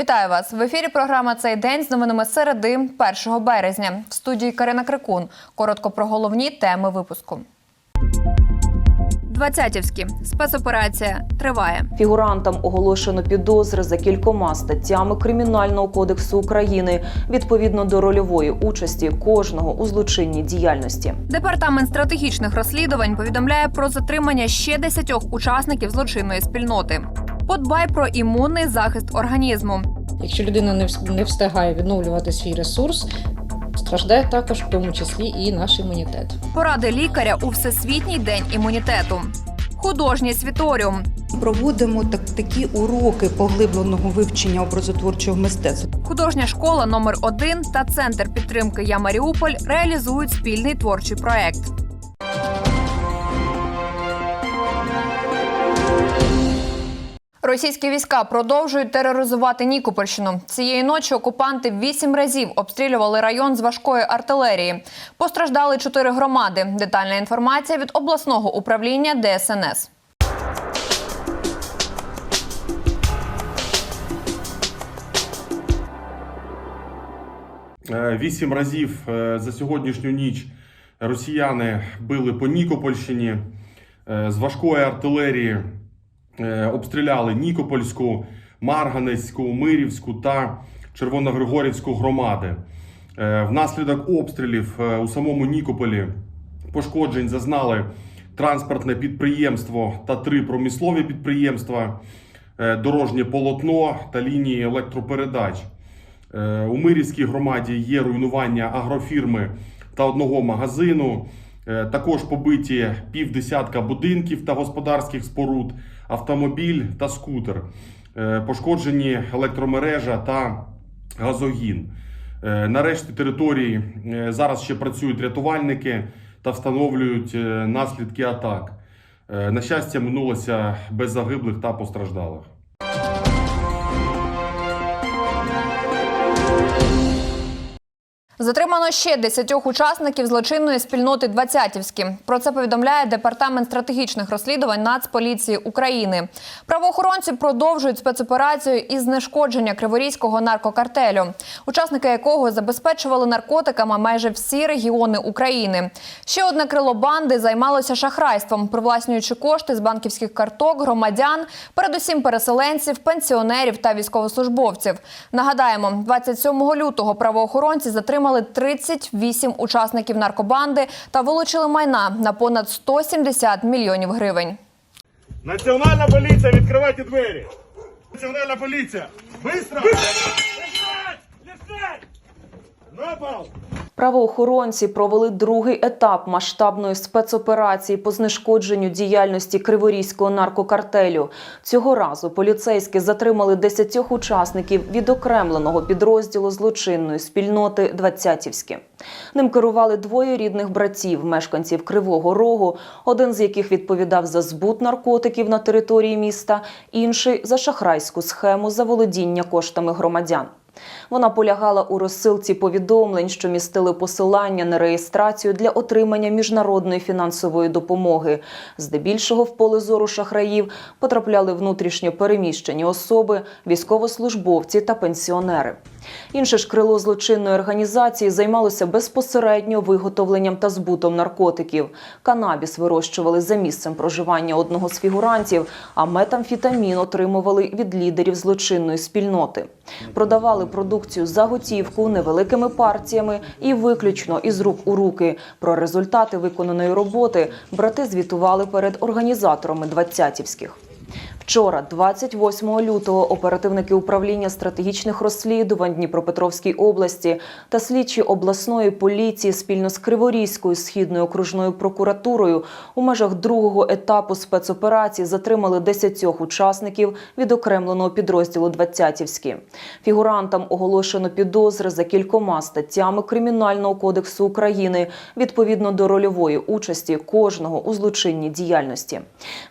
Вітаю вас в ефірі. Програма цей день з новинами середи 1 березня. В студії Карина Крикун. Коротко про головні теми випуску. Двадцятівські спецоперація триває. Фігурантам оголошено підозри за кількома статтями Кримінального кодексу України відповідно до рольової участі кожного у злочинній діяльності. Департамент стратегічних розслідувань повідомляє про затримання ще десятьох учасників злочинної спільноти. Подбай про імунний захист організму. Якщо людина не встигає відновлювати свій ресурс, страждає також в тому числі і наш імунітет. Поради лікаря у всесвітній день імунітету. Художній світоріум. Проводимо так, такі уроки поглибленого вивчення образотворчого мистецтва. Художня школа номер 1 та центр підтримки Я Маріуполь реалізують спільний творчий проект. Російські війська продовжують тероризувати Нікопольщину. Цієї ночі окупанти вісім разів обстрілювали район з важкої артилерії. Постраждали чотири громади. Детальна інформація від обласного управління ДСНС. Е, Вісім разів е, за сьогоднішню ніч росіяни били по Нікопольщині Е, з важкої артилерії. Е, Обстріляли Нікопольську, Марганецьку, Мирівську та Червоногригорівську громади. Е, Внаслідок обстрілів е, у самому Нікополі пошкоджень зазнали транспортне підприємство та три промислові підприємства, дорожнє полотно та лінії електропередач. У Мирівській громаді є руйнування агрофірми та одного магазину. Також побиті півдесятка будинків та господарських споруд, автомобіль та скутер. Е, Пошкоджені електромережа та газогін. Нарешті території е, зараз ще працюють рятувальники та встановлюють е, наслідки атак. Е, На щастя, минулося без загиблих та постраждалих. Затримано ще десятьох учасників злочинної спільноти Двадцятівські. Про це повідомляє департамент стратегічних розслідувань Нацполіції України. Правоохоронці продовжують спецоперацію із знешкодження криворізького наркокартелю, учасники якого забезпечували наркотиками майже всі регіони України. Ще одне крило банди займалося шахрайством, привласнюючи кошти з банківських карток громадян, передусім переселенців, пенсіонерів та військовослужбовців. Нагадаємо, 27 лютого правоохоронці затримали 38 учасників наркобанди та вилучили майна на понад 170 мільйонів гривень. Національна поліція, відкривайте двері! Національна поліція! Быстро! Лежать! Лежать! На пол! Правоохоронці провели другий етап масштабної спецоперації по знешкодженню діяльності криворізького наркокартелю. Цього разу поліцейські затримали десятьох учасників відокремленого підрозділу злочинної спільноти Двадцятівське. Ним керували двоє рідних братів, мешканців Кривого Рогу, один з яких відповідав за збут наркотиків на території міста, інший за шахрайську схему заволодіння коштами громадян. Вона полягала у розсилці повідомлень, що містили посилання на реєстрацію для отримання міжнародної фінансової допомоги. Здебільшого в поле зору шахраїв потрапляли внутрішньо переміщені особи, військовослужбовці та пенсіонери. Інше ж крило злочинної організації займалося безпосередньо виготовленням та збутом наркотиків. Канабіс вирощували за місцем проживання одного з фігурантів, а метамфітамін отримували від лідерів злочинної спільноти. Продавали продукцію за готівку невеликими партіями і виключно із рук у руки. Про результати виконаної роботи брати звітували перед організаторами двадцятівських. Вчора, 28 лютого, оперативники управління стратегічних розслідувань Дніпропетровській області та слідчі обласної поліції спільно з Криворізькою східною окружною прокуратурою у межах другого етапу спецоперації затримали 10 учасників відокремленого підрозділу Двадцятівські. Фігурантам оголошено підозри за кількома статтями Кримінального кодексу України відповідно до рольової участі кожного у злочинній діяльності.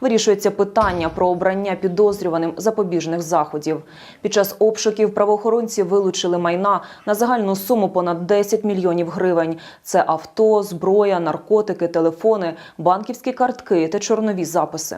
Вирішується питання про обрання підозрюваним запобіжних заходів. Під час обшуків правоохоронці вилучили майна на загальну суму понад 10 мільйонів гривень. Це авто, зброя, наркотики, телефони, банківські картки та чорнові записи.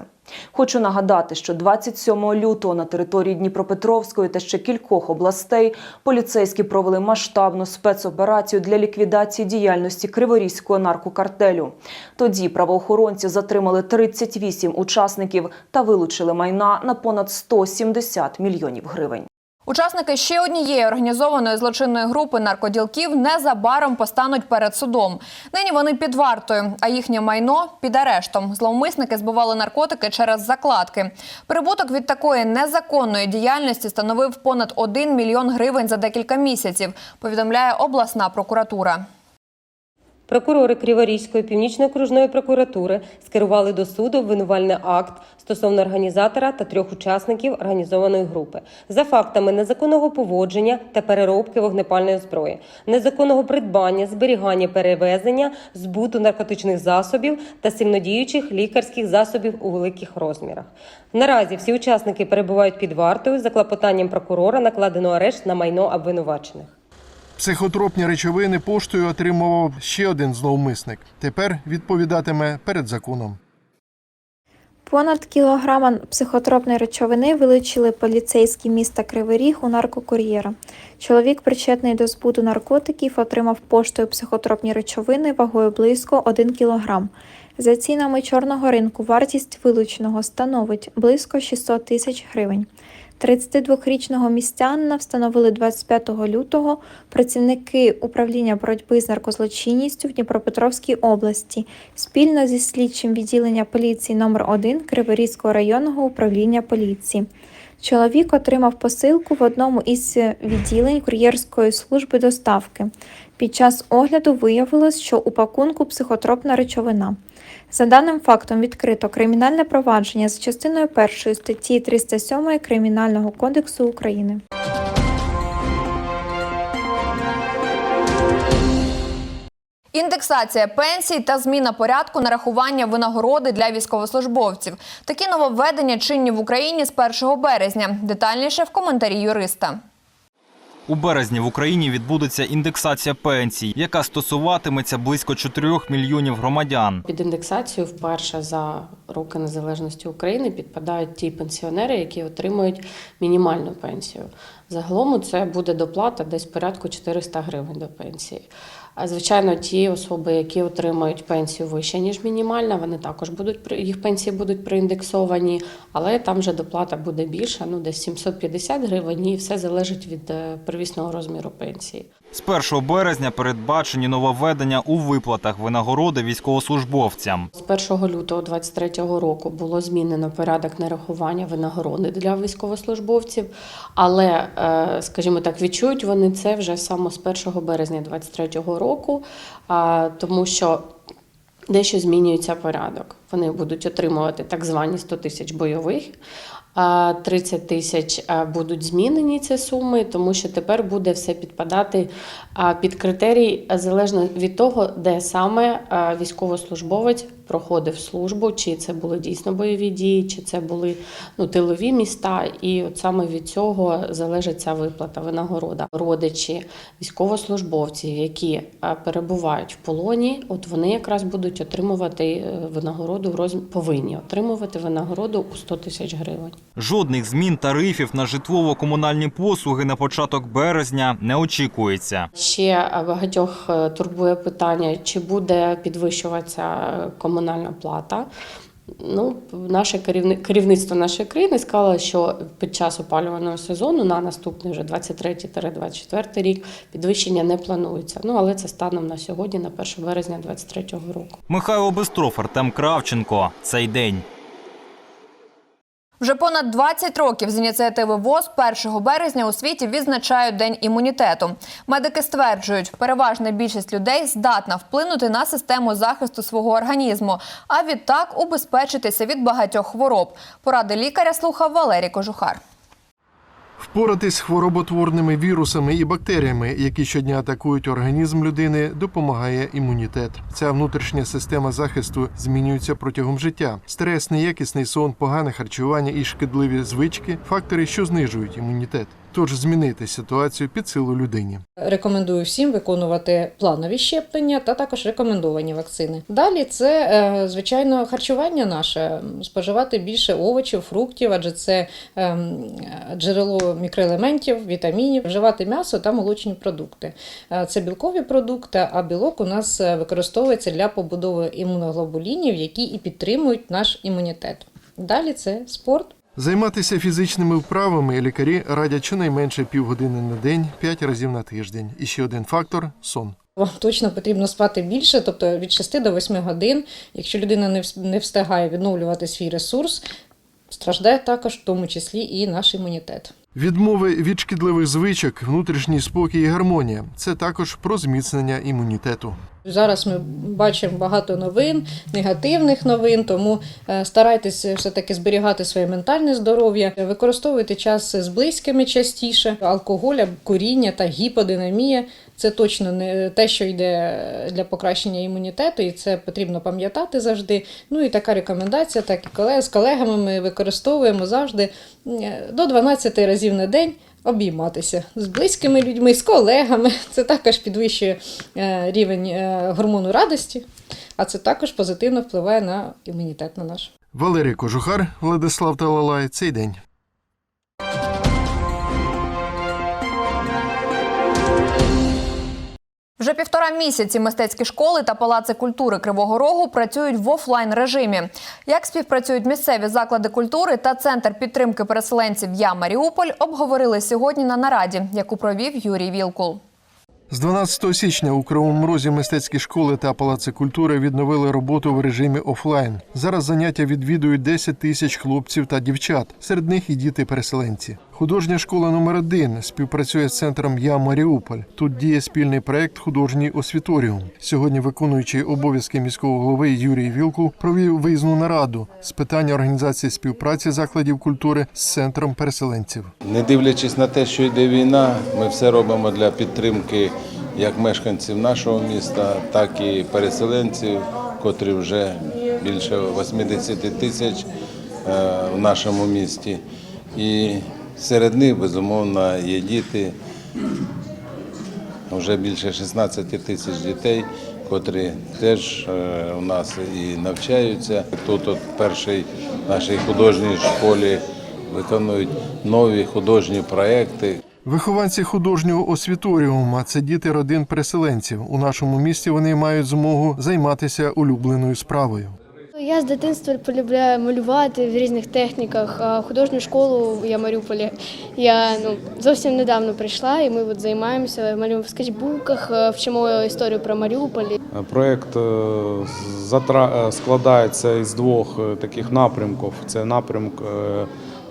Хочу нагадати, що 27 лютого на території Дніпропетровської та ще кількох областей поліцейські провели масштабну спецоперацію для ліквідації діяльності криворізького наркокартелю. Тоді правоохоронці затримали 38 учасників та вилучили майна на понад 170 мільйонів гривень. Учасники ще однієї організованої злочинної групи наркоділків незабаром постануть перед судом. Нині вони під вартою, а їхнє майно під арештом. Зловмисники збували наркотики через закладки. Прибуток від такої незаконної діяльності становив понад 1 мільйон гривень за декілька місяців. Повідомляє обласна прокуратура. Прокурори Криворізької північно-окружної прокуратури скерували до суду обвинувальний акт стосовно організатора та трьох учасників організованої групи за фактами незаконного поводження та переробки вогнепальної зброї, незаконного придбання, зберігання, перевезення, збуту наркотичних засобів та сильнодіючих лікарських засобів у великих розмірах. Наразі всі учасники перебувають під вартою за клопотанням прокурора накладено арешт на майно обвинувачених. Психотропні речовини поштою отримував ще один зловмисник. Тепер відповідатиме перед законом. Понад кілограма психотропної речовини вилучили поліцейські міста Кривий Ріг у наркокур'єра. Чоловік, причетний до збуту наркотиків, отримав поштою психотропні речовини вагою близько 1 кілограм. За цінами чорного ринку вартість вилученого становить близько 600 тисяч гривень. 32-річного містянина встановили 25 лютого працівники управління боротьби з наркозлочинністю в Дніпропетровській області спільно зі слідчим відділення поліції номер 1 Криворізького районного управління поліції. Чоловік отримав посилку в одному із відділень кур'єрської служби доставки. Під час огляду виявилось, що у пакунку психотропна речовина. За даним фактом відкрито кримінальне провадження за частиною 1 статті 307 Кримінального кодексу України. Індексація пенсій та зміна порядку нарахування винагороди для військовослужбовців. Такі нововведення чинні в Україні з 1 березня. Детальніше в коментарі юриста. У березні в Україні відбудеться індексація пенсій, яка стосуватиметься близько 4 мільйонів громадян. Під індексацію вперше за роки незалежності України підпадають ті пенсіонери, які отримують мінімальну пенсію. Загалом це буде доплата десь порядку 400 гривень до пенсії. А звичайно, ті особи, які отримують пенсію вище ніж мінімальна, вони також будуть їх пенсії будуть проіндексовані, але там вже доплата буде більша, ну десь 750 гривень, і все залежить від е, первісного розміру пенсії. З 1 березня передбачені нововведення у виплатах винагороди військовослужбовцям. З 1 лютого 2023 року було змінено порядок нарахування винагороди для військовослужбовців, але, е, скажімо так, відчують вони це вже саме з 1 березня 2023 року, тому що дещо змінюється порядок. Вони будуть отримувати так звані 100 тисяч бойових. А 30 тисяч будуть змінені ці суми, тому що тепер буде все підпадати під критерій залежно від того, де саме військовослужбовець проходив службу, чи це були дійсно бойові дії, чи це були ну, тилові міста. І от саме від цього залежить ця виплата, винагорода. Родичі військовослужбовців, які перебувають в полоні, от вони якраз будуть отримувати е, винагороду повинні отримувати винагороду у 100 тисяч гривень. Жодних змін тарифів на житлово-комунальні послуги на початок березня не очікується. Ще е, багатьох е, турбує питання, чи буде підвищуватися е, комунальна плата. Ну, наше керівни- керівництво нашої країни сказало, що під час опалювального сезону на наступний вже 23-24 рік підвищення не планується. Ну але це станом на сьогодні, на 1 березня 2023 року. Михайло Бестров, Артем Кравченко. Цей день. Вже понад 20 років з ініціативи ВОЗ 1 березня у світі відзначають День імунітету. Медики стверджують, переважна більшість людей здатна вплинути на систему захисту свого організму, а відтак убезпечитися від багатьох хвороб. Поради лікаря слухав Валерій Кожухар. Впоратись з хвороботворними вірусами і бактеріями, які щодня атакують організм людини, допомагає імунітет. Ця внутрішня система захисту змінюється протягом життя. Стрес, неякісний сон, погане харчування і шкідливі звички фактори, що знижують імунітет. Тож змінити ситуацію під силу людині. Рекомендую всім виконувати планові щеплення та також рекомендовані вакцини. Далі це е, звичайно харчування наше, споживати більше овочів, фруктів, адже це ем, джерело мікроелементів, вітамінів, вживати м'ясо та молочні продукти. Е, Це білкові продукти, а білок у нас е, використовується для побудови імуноглобулінів, які і підтримують наш імунітет. Далі це спорт. Займатися фізичними вправами лікарі радять щонайменше півгодини на день, п'ять разів на тиждень. І ще один фактор сон. Вам точно потрібно спати більше, тобто від 6 до 8 годин. Якщо людина не не встигає відновлювати свій ресурс, страждає також в тому числі і наш імунітет. Відмови від шкідливих звичок, внутрішній спокій і гармонія це також про зміцнення імунітету. Зараз ми бачимо багато новин, негативних новин, тому е, старайтесь все-таки зберігати своє ментальне здоров'я, використовуйте час з близькими частіше. Алкоголь, куріння та гіподинамія це точно не те, що йде для покращення імунітету, і це потрібно пам'ятати завжди. Ну і така рекомендація, так і колег, з колегами ми використовуємо завжди е, до 12 разів на день. Обійматися з близькими людьми, з колегами. Це також підвищує е, рівень е, гормону радості, а це також позитивно впливає на імунітет на наш. Валерій Кожухар, Владислав Талалай. Цей день. Вже півтора місяці мистецькі школи та палаци культури Кривого Рогу працюють в офлайн режимі. Як співпрацюють місцеві заклади культури та центр підтримки переселенців Я Маріуполь обговорили сьогодні на нараді, яку провів Юрій Вілкул. З 12 січня у Кривому Розі мистецькі школи та палаци культури відновили роботу в режимі офлайн. Зараз заняття відвідують 10 тисяч хлопців та дівчат. Серед них і діти-переселенці. Художня школа номер 1 співпрацює з центром Я Маріуполь. Тут діє спільний проект Художній освіторіум. Сьогодні виконуючий обов'язки міського голови Юрій Вілкул провів виїзну нараду з питання організації співпраці закладів культури з центром переселенців. Не дивлячись на те, що йде війна, ми все робимо для підтримки як мешканців нашого міста, так і переселенців, котрі вже більше 80 тисяч е, в нашому місті. І серед них, безумовно, є діти, вже більше 16 тисяч дітей, котрі теж е, у нас і навчаються. Тут от в першій нашій художній школі виконують нові художні проекти. Вихованці художнього освіторіума це діти родин переселенців. У нашому місті вони мають змогу займатися улюбленою справою. Я з дитинства полюбляю малювати в різних техніках. Художню школу я в Маріуполі. Я ну зовсім недавно прийшла, і ми от займаємося малюємо в скетчбуках, е, вчимо історію про Маріуполь. Проєкт е, затра- е, складається із двох таких напрямків. Це напрямок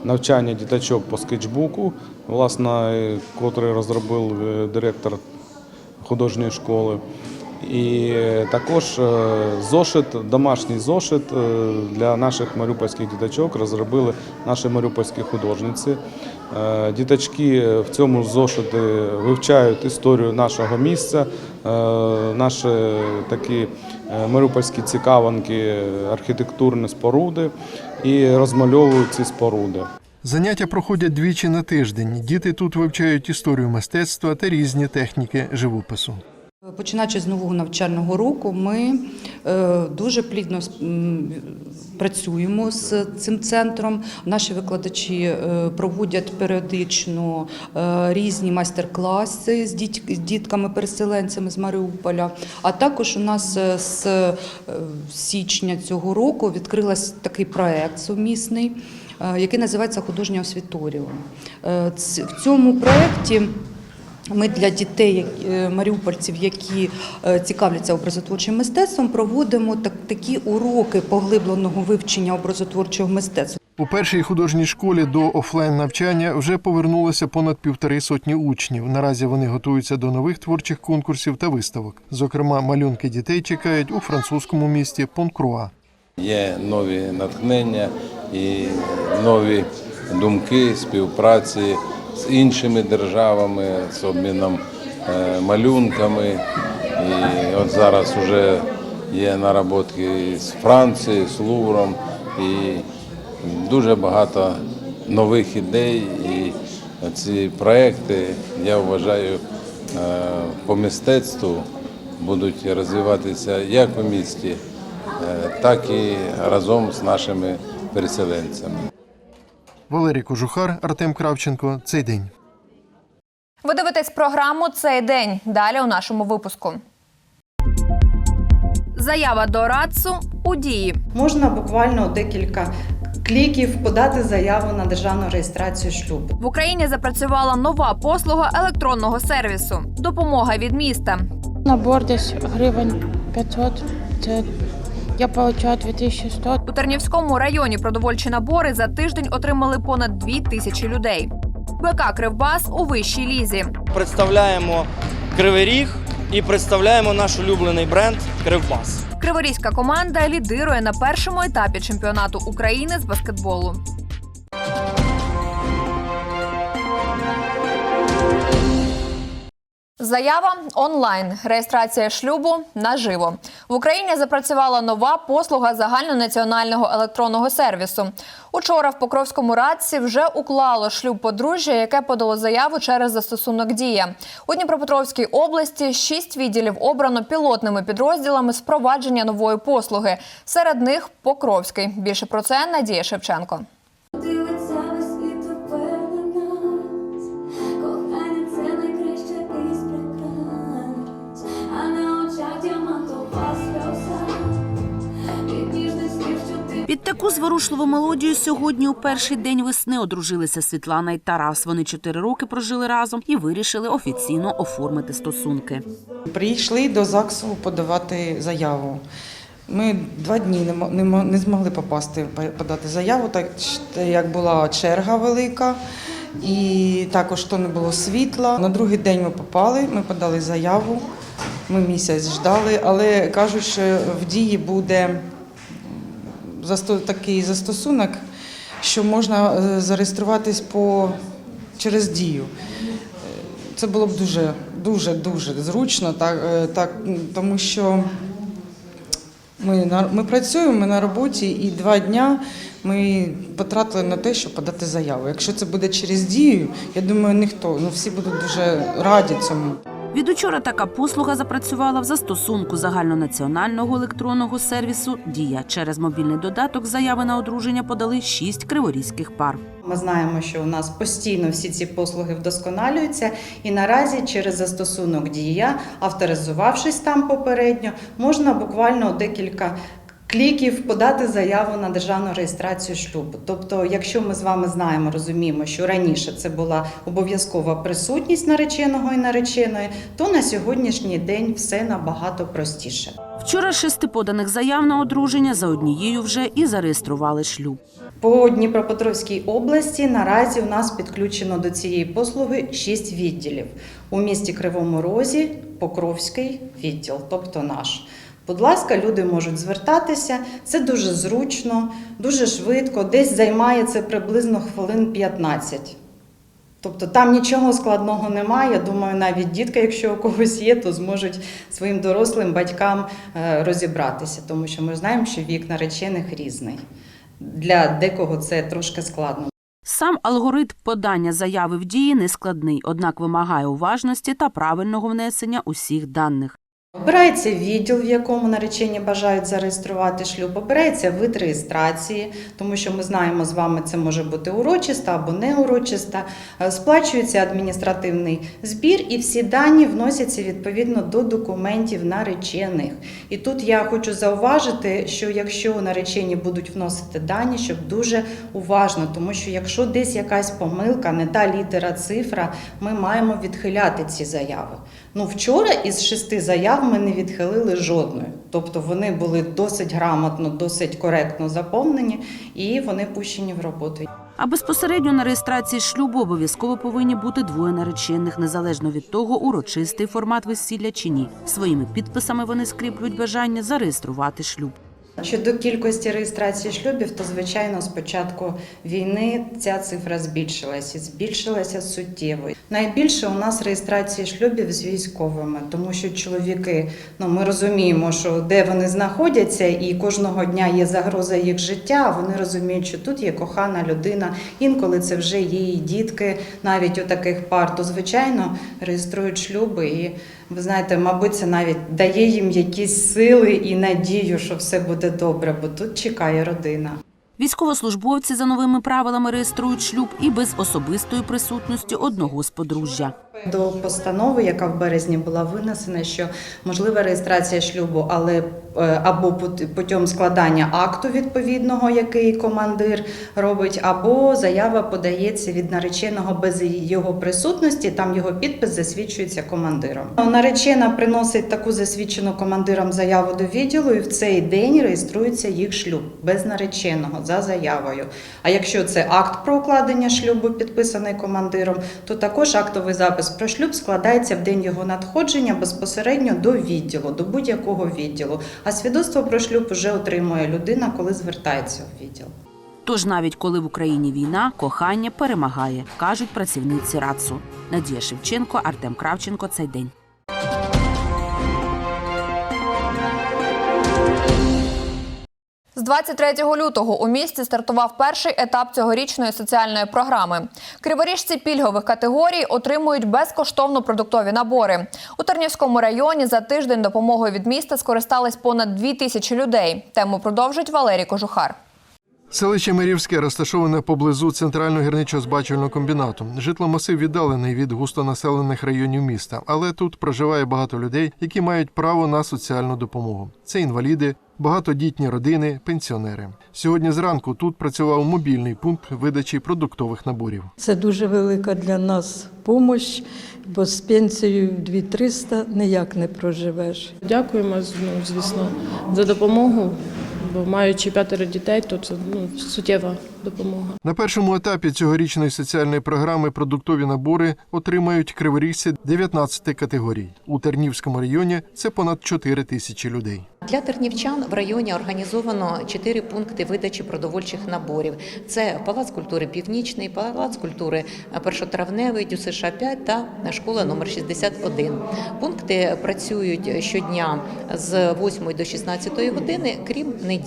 навчання діточок по скетчбуку, власне, котрий розробив директор художньої школи. І також е, зошит, домашній зошит е, для наших маріупольських діточок розробили наші маріупольські художниці. Е, Діточки в цьому зошиті вивчають історію нашого місця, наші такі маріупольські цікавинки, архітектурні споруди і розмальовують ці споруди. Заняття проходять двічі на тиждень. Діти тут вивчають історію мистецтва та різні техніки живопису. Починаючи з нового навчального року, ми е, дуже плідно працюємо з цим центром. Наші викладачі е, проводять періодично е, різні майстер-класи з дітками-переселенцями з Маріуполя. А також у нас з січня цього року відкрився такий проект сумісний, який називається Художнє освіторіум. Е, В цьому проєкті ми для дітей, як- е, маріупольців, які е, цікавляться образотворчим мистецтвом, проводимо так, такі уроки поглибленого вивчення образотворчого мистецтва. У першій художній школі до офлайн навчання вже повернулося понад півтори сотні учнів. Наразі вони готуються до нових творчих конкурсів та виставок. Зокрема, малюнки дітей чекають у французькому місті Понкруа. Є нові натхнення і нові думки співпраці з іншими державами, з обміном е, малюнками. І от зараз вже є наработки з Франції, з Лувром, і дуже багато нових ідей і ці проекти, я вважаю, е, по мистецтву будуть розвиватися як у місті, е, так і разом з нашими переселенцями. Валерій Кожухар, Артем Кравченко. Цей день. Ви дивитесь програму цей день. Далі у нашому випуску. Заява до РАЦУ у дії. Можна буквально декілька кліків подати заяву на державну реєстрацію шлюбу. В Україні запрацювала нова послуга електронного сервісу. Допомога від міста. Набор десь гривень 500. Це я получаю 2100. У Тернівському районі продовольчі набори за тиждень отримали понад дві тисячі людей. БК Кривбас у вищій лізі. Представляємо Кривий Ріг і представляємо наш улюблений бренд Кривбас. Криворізька команда лідирує на першому етапі чемпіонату України з баскетболу. Заява онлайн. Реєстрація шлюбу наживо. В Україні запрацювала нова послуга загальнонаціонального електронного сервісу. Учора в Покровському радці вже уклало шлюб подружжя, яке подало заяву через застосунок Дія. У Дніпропетровській області шість відділів обрано пілотними підрозділами з впровадження нової послуги. Серед них Покровський. Більше про це Надія Шевченко. Під таку зворушливу мелодію сьогодні у перший день весни одружилися Світлана і Тарас. Вони чотири роки прожили разом і вирішили офіційно оформити стосунки. Прийшли до ЗАГСу подавати заяву. Ми два дні не, мо- не, змогли попасти по- подати заяву, так як була черга велика, і також то не було світла. На другий день ми попали, ми подали заяву. Ми місяць ждали, але кажуть, що в дії буде такий застосунок, що можна е, зареєструватись по через дію. Це було б дуже, дуже, дуже зручно, так, е, так, тому що ми, ми працюємо, ми на роботі, і два дня ми потратили на те, щоб подати заяву. Якщо це буде через дію, я думаю, ніхто, ну всі будуть дуже раді цьому. Від учора така послуга запрацювала в застосунку загальнонаціонального електронного сервісу Дія. Через мобільний додаток заяви на одруження подали шість криворізьких пар. Ми знаємо, що у нас постійно всі ці послуги вдосконалюються, і наразі через застосунок Дія, авторизувавшись там попередньо, можна буквально декілька. Кліків подати заяву на державну реєстрацію шлюбу. Тобто, якщо ми з вами знаємо, розуміємо, що раніше це була обов'язкова присутність нареченого і нареченої, то на сьогоднішній день все набагато простіше. Вчора шести поданих заяв на одруження за однією вже і зареєстрували шлюб. По Дніпропетровській області наразі у нас підключено до цієї послуги шість відділів. У місті Кривому Розі Покровський відділ, тобто наш. Будь ласка, люди можуть звертатися. Це дуже зручно, дуже швидко. Десь займає це приблизно хвилин 15. Тобто там нічого складного немає. Я думаю, навіть дітки, якщо у когось є, то зможуть своїм дорослим батькам е, розібратися, тому що ми знаємо, що вік наречених різний. Для декого це трошки складно. Сам алгоритм подання заяви в дії не складний, однак вимагає уважності та правильного внесення усіх даних. Обирається відділ, в якому наречені бажають зареєструвати шлюб. Обирається вид реєстрації, тому що ми знаємо з вами, це може бути урочиста або неурочиста. Е, Сплачується адміністративний збір, і всі дані вносяться відповідно до документів наречених. І тут я хочу зауважити, що якщо наречені будуть вносити дані, щоб дуже уважно, тому що якщо десь якась помилка, не та літера, цифра, ми маємо відхиляти ці заяви. Ну, вчора із шести заяв ми не відхилили жодної. Тобто вони були досить грамотно, досить коректно заповнені і вони пущені в роботу. А безпосередньо на реєстрації шлюбу обов'язково повинні бути двоє наречених, незалежно від того, урочистий формат весілля чи ні. Своїми підписами вони скріплюють бажання зареєструвати шлюб. Щодо кількості реєстрації шлюбів, то звичайно з початку війни ця цифра збільшилася збільшилася суттєво. Найбільше у нас реєстрації шлюбів з військовими, тому що чоловіки, ну ми розуміємо, що де вони знаходяться, і кожного дня є загроза їх життя. Вони розуміють, що тут є кохана людина. Інколи це вже і дітки, навіть у таких пар, то звичайно реєструють шлюби. І ви знаєте, мабуть, це навіть дає їм якісь сили і надію, що все буде добре, бо тут чекає родина. Військовослужбовці за новими правилами реєструють шлюб і без особистої присутності одного з подружжя. До постанови, яка в березні була винесена, що можлива реєстрація шлюбу, але е, або пут- путем складання акту відповідного, який командир робить, або заява подається від нареченого без його присутності. Там його підпис засвідчується командиром. Наречена приносить таку засвідчену командиром заяву до відділу, і в цей день реєструється їх шлюб без нареченого за заявою. А якщо це акт про укладення шлюбу, підписаний командиром, то також актовий запис про шлюб складається в день його надходження безпосередньо до відділу, до будь-якого відділу. А свідоцтво про шлюб вже отримує людина, коли звертається у відділ. Тож навіть коли в Україні війна, кохання перемагає, кажуть працівниці РАЦУ. Надія Шевченко, Артем Кравченко. Цей день. З 23 лютого у місті стартував перший етап цьогорічної соціальної програми. Криворіжці пільгових категорій отримують безкоштовно продуктові набори. У Тернівському районі за тиждень допомогою від міста скористались понад 2 тисячі людей. Тему продовжить Валерій Кожухар. Селище Мирівське розташоване поблизу центрального гірничо-збачувального комбінату. Житломасив віддалений від густонаселених районів міста, але тут проживає багато людей, які мають право на соціальну допомогу. Це інваліди, багатодітні родини, пенсіонери. Сьогодні зранку тут працював мобільний пункт видачі продуктових наборів. Це дуже велика для нас допомога, бо з пенсією 2300 ніяк не проживеш. Дякуємо, ну, звісно, за допомогу. Бо маючи п'ятеро дітей, то це ну, суттєва допомога. На першому етапі цьогорічної соціальної програми продуктові набори отримають криворіжці 19 категорій. У Тернівському районі це понад 4 тисячі людей. Для тернівчан в районі організовано чотири пункти видачі продовольчих наборів. Це Палац культури Північний, Палац культури Першотравневий, ДЮСШ 5 та школа номер 61. Пункти працюють щодня з 8 до 16 години, крім неділі.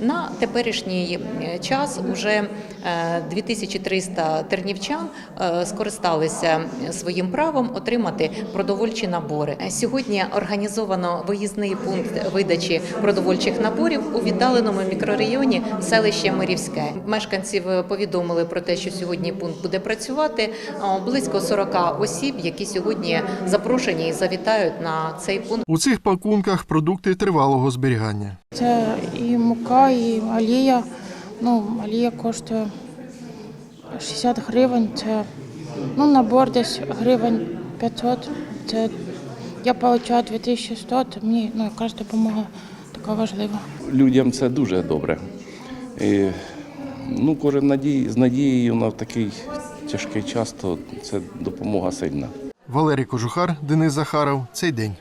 На теперішній час уже е, 2300 тернівчан е, скористалися своїм правом отримати продовольчі набори. Сьогодні організовано виїзний пункт видачі продовольчих наборів у віддаленому мікрорайоні селище Мирівське. Мешканців повідомили про те, що сьогодні пункт буде працювати. Близько 40 осіб, які сьогодні запрошені і завітають на цей пункт. У цих пакунках продукти тривалого зберігання. Це і мука, і олія. Ну, олія коштує 60 гривень. Це ну, набор десь гривень 500. Це я отримую 2100, то мені ну, якась допомога така важлива. людям це дуже добре. І, ну, кожен надій, з надією на такий тяжкий час, то це допомога сильна. Валерій Кожухар, Денис Захаров. Цей день.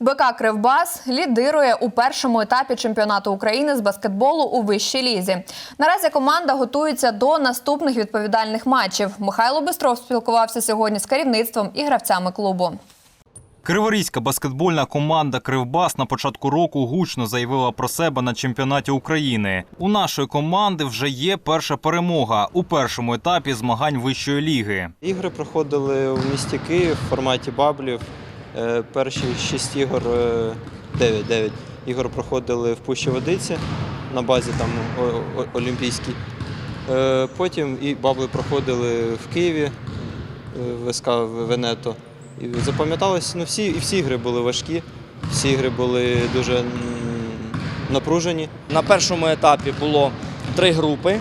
БК Кривбас лідирує у першому етапі чемпіонату України з баскетболу у вищій лізі. Наразі команда готується до наступних відповідальних матчів. Михайло Бистров спілкувався сьогодні з керівництвом і гравцями клубу. Криворізька баскетбольна команда Кривбас на початку року гучно заявила про себе на чемпіонаті України. У нашої команди вже є перша перемога у першому етапі змагань вищої ліги. Ігри проходили в місті Київ в форматі баблів. Е, Перші шість ігор, 9-9 ігор проходили в Пущі Водиці на базі там Олімпійській. Е, Потім і бабли проходили в Києві е, в СК Венето. І запам'яталось, ну всі, і всі ігри були важкі, всі ігри були дуже напружені. На першому етапі було три групи.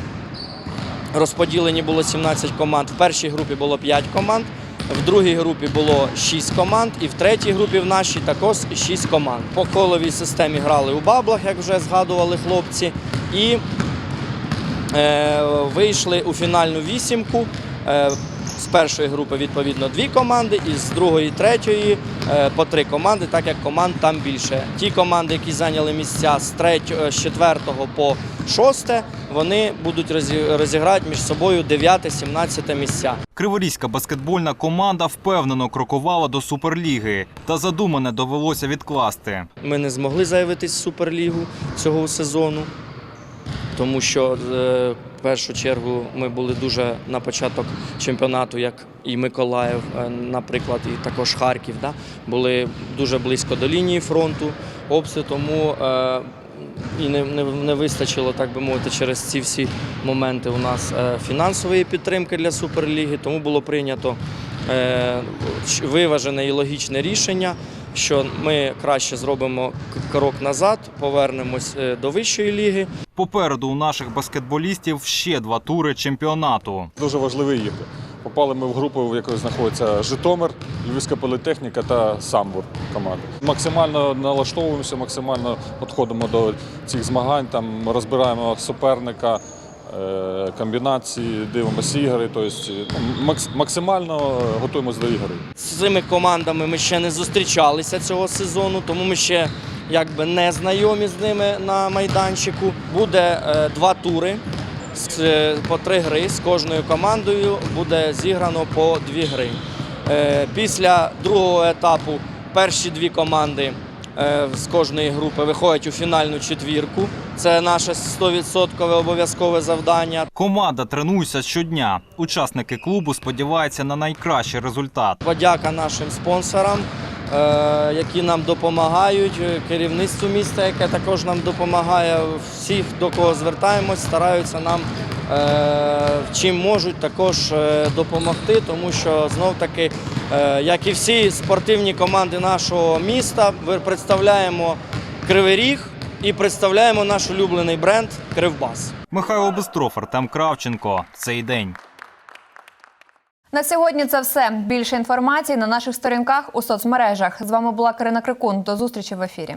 Розподілені було 17 команд. В першій групі було 5 команд, в другій групі було 6 команд, і в третій групі в нашій також 6 команд. По коловій системі грали у баблах, як вже згадували хлопці, і е, вийшли у фінальну вісімку. Е, З першої групи відповідно дві команди, і з другої, третьої е, по три команди, так як команд там більше. Ті команди, які зайняли місця з третього, з четвертого по шосте, вони будуть розі- розіграти між собою 9-17 місця. Криворізька баскетбольна команда впевнено крокувала до суперліги, та задумане довелося відкласти. Ми не змогли заявитись в Суперлігу цього сезону, тому що е, першу чергу ми були дуже на початок чемпіонату, як і Миколаїв, е, наприклад, і також Харків, да, були дуже близько до лінії фронту, обстріл, тому е, і не, не, не вистачило, так би мовити, через ці всі моменти у нас е, фінансової підтримки для Суперліги, тому було прийнято е, виважене і логічне рішення, що ми краще зробимо крок назад, повернемось е, до вищої ліги. Попереду у наших баскетболістів ще два тури чемпіонату. Дуже важливі ігри. Попали ми в групу, в якій знаходиться Житомир, Львівська політехніка та Самбур команда. Максимально налаштовуємося, максимально підходимо до цих змагань, там розбираємо суперника, комбінації, дивимося ігри. Тобто ну, максимально готуємося до ігри. З цими командами ми ще не зустрічалися цього сезону, тому ми ще якби не знайомі з ними на майданчику. Буде е, два тури. е, По три гри з кожною командою буде зіграно по дві гри. Е, Після другого етапу перші дві команди е, з кожної групи виходять у фінальну четвірку. Це наше 100% обов'язкове завдання. Команда тренується щодня. Учасники клубу сподіваються на найкращий результат. Подяка нашим спонсорам, е, які нам допомагають, е, керівництву міста, яке також нам допомагає. Всіх, до кого звертаємось, стараються нам е, чим можуть також е, допомогти, тому що знов таки, е, як і всі спортивні команди нашого міста, ми представляємо Кривий Ріг і представляємо наш улюблений бренд Кривбас. Михайло Бистров, Артем Кравченко. Цей день. На сьогодні це все. Більше інформації на наших сторінках у соцмережах. З вами була Карина Крикун. До зустрічі в ефірі.